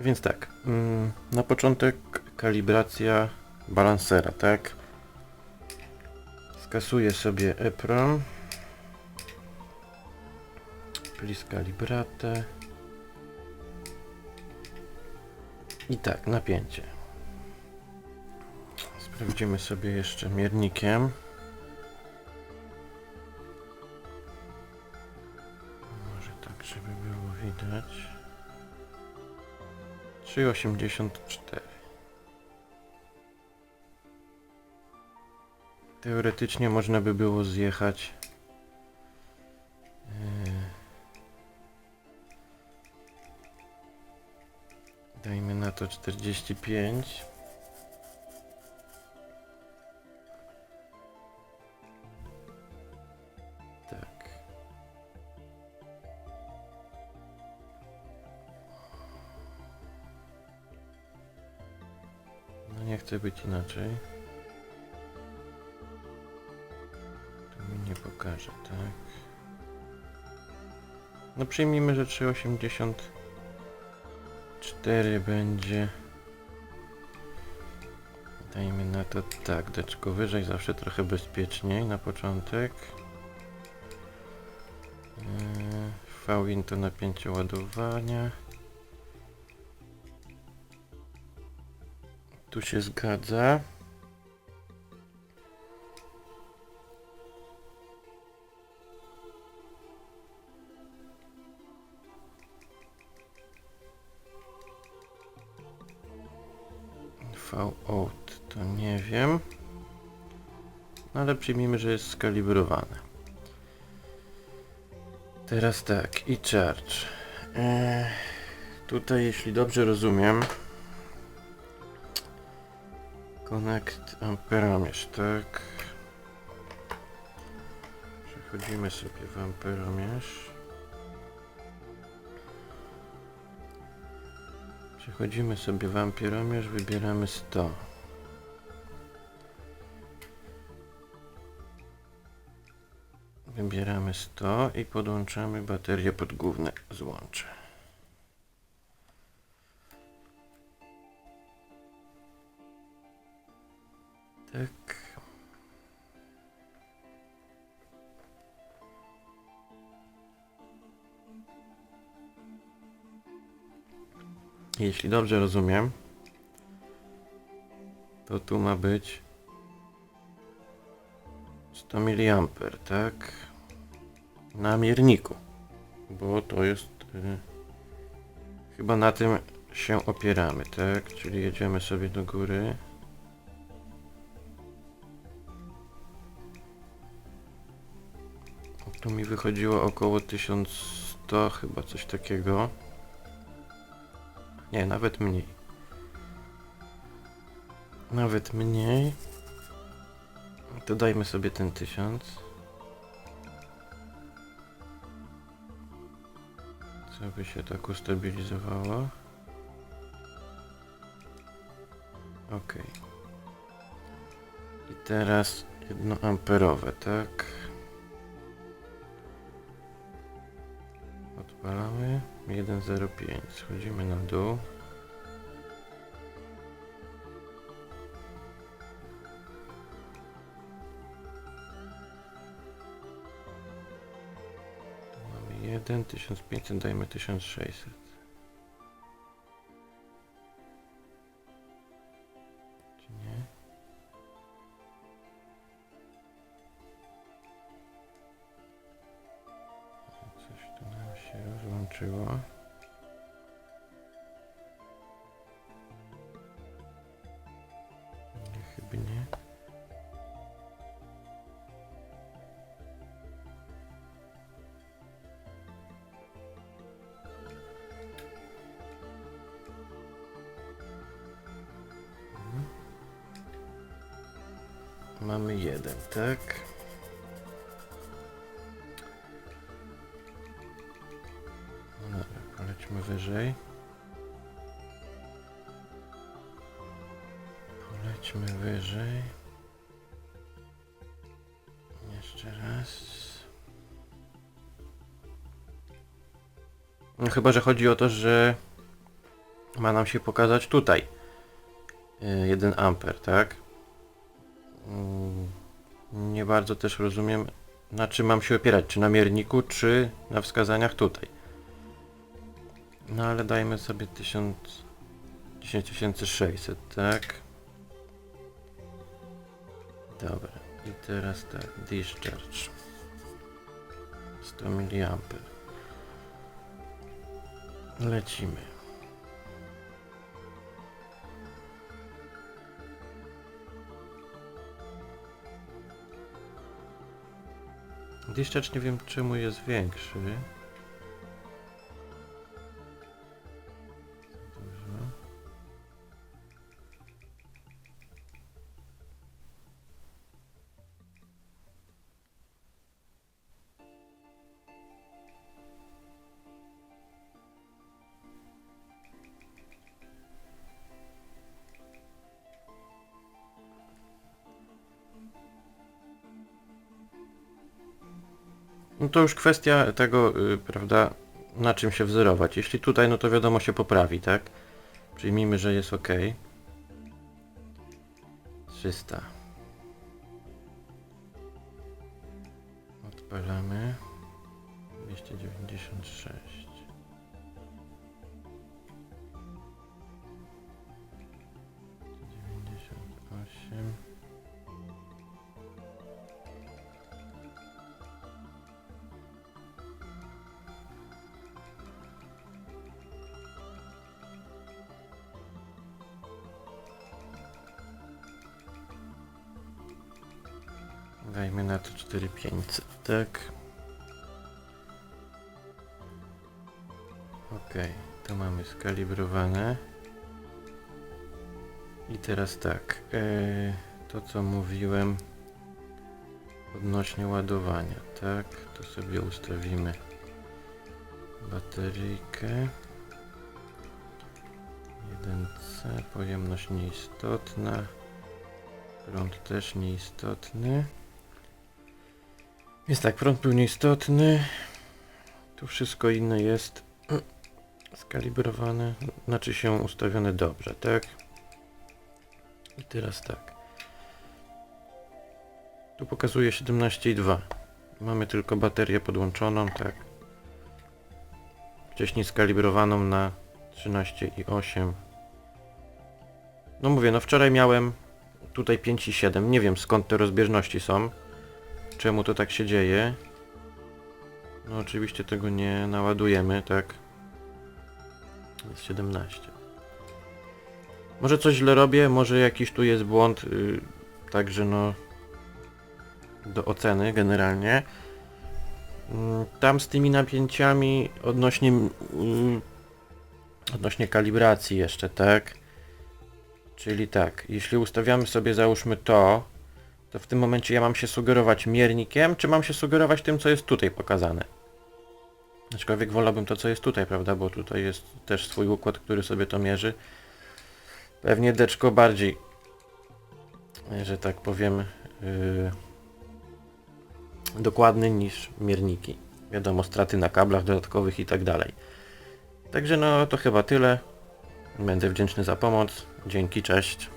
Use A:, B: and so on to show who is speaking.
A: Więc tak, mm, na początek kalibracja balansera, tak? Skasuję sobie EPROM. Please kalibrate. I tak, napięcie. Sprawdzimy sobie jeszcze miernikiem. 3,84 Teoretycznie można by było zjechać yy, Dajmy na to 45 Chcę być inaczej. To mi nie pokaże, tak? No przyjmijmy, że 3,84 będzie. Dajmy na to tak, deczko wyżej, zawsze trochę bezpieczniej na początek. Yy, V-in to napięcie ładowania. Tu się zgadza. V-out to nie wiem. No ale przyjmijmy, że jest skalibrowane. Teraz tak, i charge. Eee, tutaj, jeśli dobrze rozumiem, Connect amperomierz, tak. Przechodzimy sobie w amperomierz. Przechodzimy sobie w amperomierz, wybieramy 100. Wybieramy 100 i podłączamy baterię pod główne złącze. Tak. Jeśli dobrze rozumiem, to tu ma być 100 mA, tak? Na mierniku, bo to jest y, chyba na tym się opieramy, tak? Czyli jedziemy sobie do góry. Tu mi wychodziło około 1100, chyba coś takiego. Nie, nawet mniej. Nawet mniej. To dajmy sobie ten 1000. Co by się tak ustabilizowało? Ok. I teraz jedno amperowe, tak? Odpalamy 1.05, schodzimy na dół. Mamy 1, 1500, dajmy 1600. Nie, chyba nie. Mhm. Mamy jeden, tak? Wyżej. Polećmy wyżej. Jeszcze raz. No chyba, że chodzi o to, że ma nam się pokazać tutaj. Y, 1 amper, tak? Mm, Nie bardzo też rozumiem, na czym mam się opierać, czy na mierniku, czy na wskazaniach tutaj. No ale dajmy sobie 1000, 10600, tak? Dobra, i teraz tak, discharge 100 mA. Lecimy. Discharge nie wiem czemu jest większy. No to już kwestia tego, y, prawda, na czym się wzorować. Jeśli tutaj, no to wiadomo się poprawi, tak? Przyjmijmy, że jest ok. 300. Odpalamy. 296. Dajmy na to 4500, tak? Ok, to mamy skalibrowane. I teraz tak, e, to co mówiłem odnośnie ładowania, tak? To sobie ustawimy bateryjkę. 1C, pojemność nieistotna. Prąd też nieistotny. Jest tak, prąd był nieistotny. Tu wszystko inne jest skalibrowane, znaczy się ustawione dobrze, tak? I teraz tak. Tu pokazuje 17,2. Mamy tylko baterię podłączoną, tak? Wcześniej skalibrowaną na 13,8. No mówię, no wczoraj miałem tutaj 5,7. Nie wiem skąd te rozbieżności są. Czemu to tak się dzieje? No oczywiście tego nie naładujemy, tak? Jest 17. Może coś źle robię, może jakiś tu jest błąd, yy, także no do oceny generalnie. Mm, Tam z tymi napięciami odnośnie yy, odnośnie kalibracji jeszcze, tak? Czyli tak, jeśli ustawiamy sobie załóżmy to, to w tym momencie ja mam się sugerować miernikiem, czy mam się sugerować tym, co jest tutaj pokazane? Aczkolwiek wolałbym to, co jest tutaj, prawda, bo tutaj jest też swój układ, który sobie to mierzy. Pewnie deczko bardziej, że tak powiem, yy, dokładny niż mierniki. Wiadomo, straty na kablach dodatkowych i tak dalej. Także no, to chyba tyle. Będę wdzięczny za pomoc. Dzięki, cześć.